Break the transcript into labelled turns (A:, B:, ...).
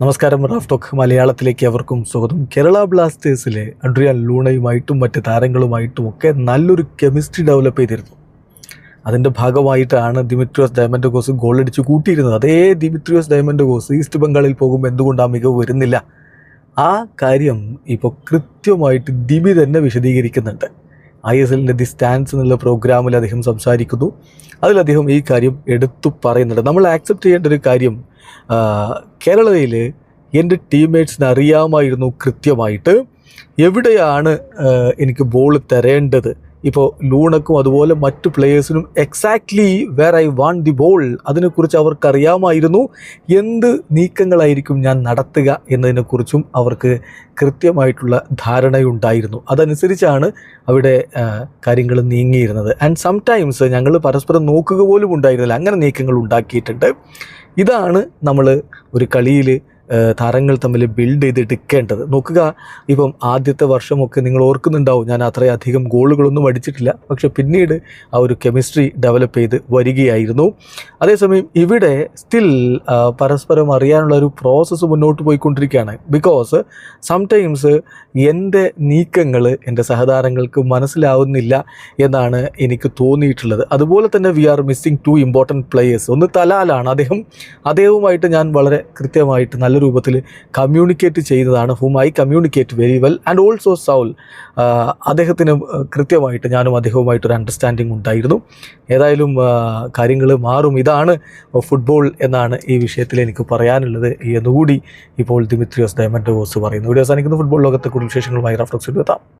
A: നമസ്കാരം Raf talk മലയാളത്തിലേക്ക് അവർക്കും സ്വാഗതം. കേരള ബ്ലാസ്റ്റേഴ്സിലെ അഡ്രിയാൻ ലൂണയുമായിട്ടും മറ്റ് താരങ്ങളുമായിട്ടും ഒക്കെ നല്ലൊരു കെമിസ്ട്രി ഡെവലപ്പ് ചെയ്തിരുന്നു. അതിന്റെ ഭാഗമായിട്ടാണ് ദിമിത്രിയോസ് ഡയമൻഡോഗോസ് ഗോൾ അടിച്ച് കൂട്ടിയിരുന്നത്. അതേ ദിമിത്രിയോസ് ഡയമൻഡോഗോസ് ഈസ്റ്റ് ബംഗാളിൽ പോകുമ്പോൾ എന്തുകൊണ്ട് ആ മികവ് വരുന്നില്ല? ആ കാര്യം ഇപ്പോൾ കൃത്യമായിട്ട് ദിമി തന്നെ വിശദീകരിക്കുന്നുണ്ട്. ഐ എസ് എല്ലിന്റെ ദി സ്റ്റാൻഡ്സ് എന്നുള്ള പ്രോഗ്രാമിൽ അദ്ദേഹം സംസാരിക്കുന്നു. അതിൽ അദ്ദേഹം ഈ കാര്യം എടുത്തു പറയുന്നുണ്ട്. നമ്മൾ ആക്സെപ്റ്റ് ചെയ്യേണ്ട ഒരു കാര്യം കേരളയിൽ എന്റെ ടീംമേറ്റ്സിന് അറിയാമായിരുന്നു കൃത്യമായിട്ട്. എവിടെയാണ് എനിക്ക് ബോൾ തരേണ്ടത്? ഇപ്പോൾ ലൂണക്കും അതുപോലെ മറ്റു പ്ലേയേഴ്സിനും exactly where I want the ball അതിനെക്കുറിച്ച് അവർക്കറിയാമായിരുന്നു. എന്ത് നീക്കങ്ങളായിരിക്കും ഞാൻ നടത്തുക എന്നതിനെക്കുറിച്ചും അവർക്ക് കൃത്യമായിട്ടുള്ള ധാരണയുണ്ടായിരുന്നു. അതനുസരിച്ചാണ് അവിടെ കാര്യങ്ങൾ നീങ്ങിയിരുന്നത്. ആൻഡ് സം ടൈംസ് ഞങ്ങൾ പരസ്പരം നോക്കുക പോലും ഉണ്ടായിരുന്നില്ല. അങ്ങനെ നീക്കങ്ങൾ ഉണ്ടാക്കിയിട്ടുണ്ട്. ഇതാണ് നമ്മൾ ഒരു കളിയിൽ താരങ്ങൾ തമ്മിൽ ബിൽഡ് ചെയ്തെടുക്കേണ്ടത് നോക്കുക ഇപ്പം ആദ്യത്തെ വർഷമൊക്കെ നിങ്ങൾ ഓർക്കുന്നുണ്ടാവും ഞാൻ അത്രയധികം ഗോളുകളൊന്നും അടിച്ചിട്ടില്ല. പക്ഷെ പിന്നീട് ആ ഒരു കെമിസ്ട്രി ഡെവലപ്പ് ചെയ്ത് വരികയായിരുന്നു. അതേസമയം ഇവിടെ സ്റ്റിൽ പരസ്പരം അറിയാനുള്ള ഒരു പ്രോസസ്സ് മുന്നോട്ട് പോയിക്കൊണ്ടിരിക്കുകയാണ്. ബിക്കോസ് സംടൈംസ് എന്റെ നീക്കങ്ങൾ എന്റെ സഹതാരങ്ങൾക്ക് മനസ്സിലാവുന്നില്ല എന്നാണ് എനിക്ക് തോന്നിയിട്ടുള്ളത്. അതുപോലെ തന്നെ we are missing two important players ഒന്ന് തലാലാണ്. അദ്ദേഹം അദ്ദേഹവുമായിട്ട് ഞാൻ വളരെ കൃത്യമായിട്ട് നല്ല രൂപത്തിൽ കമ്മ്യൂണിക്കേറ്റ് ചെയ്യുന്നതാണ് ഹൂം I communicate very well and also സൗൽ അദ്ദേഹത്തിന് കൃത്യമായിട്ട് ഞാനും അദ്ദേഹവുമായിട്ടൊരു അണ്ടർസ്റ്റാൻഡിങ് ഉണ്ടായിരുന്നു. ഏതായാലും കാര്യങ്ങൾ മാറും. ഇതാണ് ഫുട്ബോൾ എന്നാണ് ഈ വിഷയത്തിൽ എനിക്ക് പറയാനുള്ളത്. എന്നുകൂടി ഇപ്പോൾ ദിമിത്രിയോസ് ഡയമൻഡോസ് പറയുന്നു. ഇവിടെ അവസാനിക്കുന്ന. ഫുട്ബോൾ ലോകത്തെ കൂടുതൽ വിശേഷങ്ങളുമായി റഫ്ലക്സ് എത്താം.